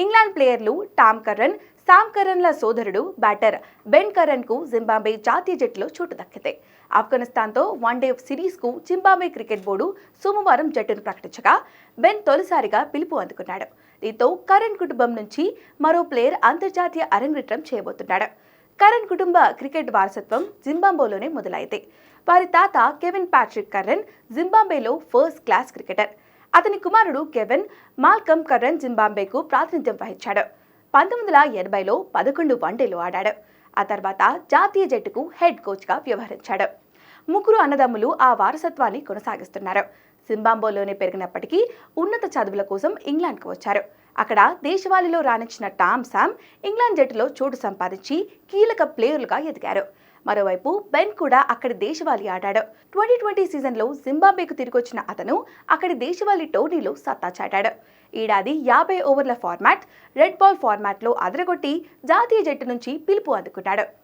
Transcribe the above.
England ప్లేయర్లు Tom Curran Sam కర్రన్ల సోదరుడు batter Ben కరన్కు Zimbabwe జాతీయ జట్టులో చోటు దక్కితే. ఆఫ్ఘనిస్తాన్తో వన్డే సిరీస్కు జింబాబే క్రికెట్ బోర్డు సోమవారం జట్టును ప్రకటించగా బెన్ తొలిసారిగా పిలుపు అందుకున్నాడు. దీంతో కరణ్ కుటుంబం నుంచి మరో ప్లేయర్ అంతర్జాతీయ అరంగేట్రం చేయబోతున్నాడు. కరణ్ కుటుంబ క్రికెట్ వారసత్వం జింబాబోలోనే మొదలైంది వారి తాత కెవిన్ ప్యాట్రిక్ కర్రన్ జింబాబేలో ఫస్ట్ క్లాస్ క్రికెటర్. అతని కుమారుడు కెవెన్ మాల్కమ్ కర్రన్ జింబాంబేకు ప్రాతినిధ్యం వహించాడు. పంతొమ్మిది వందల ఎనభైలో పదకొండు వన్డేలు ఆడాడు. ఆ తర్వాత జాతీయ జట్టుకు హెడ్ కోచ్గా వ్యవహరించాడు. ముగ్గురు అన్నదమ్ములు ఆ వారసత్వాన్ని కొనసాగిస్తున్నారు. జింబాంబోలోనే పెరిగినప్పటికీ ఉన్నత చదువుల కోసం ఇంగ్లాండ్కు వచ్చారు. అక్కడ దేశవాళీలో రాణించిన టామ్ సామ్ ఇంగ్లాండ్ జట్టులో చోటు సంపాదించి కీలక ప్లేయర్లుగా ఎదిగారు. మరోవైపు బెన్ కూడా అక్కడి దేశవాళీ ఆడాడు. ట్వంటీ ట్వంటీ సీజన్లో జింబాబేకు తిరిగొచ్చిన అతను అక్కడి దేశవాళీ టోర్నీలో సత్తా చాటాడు. ఏడాది యాభై ఓవర్ల ఫార్మాట్ రెడ్ బాల్ ఫార్మాట్లో అదరగొట్టి జాతీయ జట్టు నుంచి పిలుపు అందుకున్నాడు.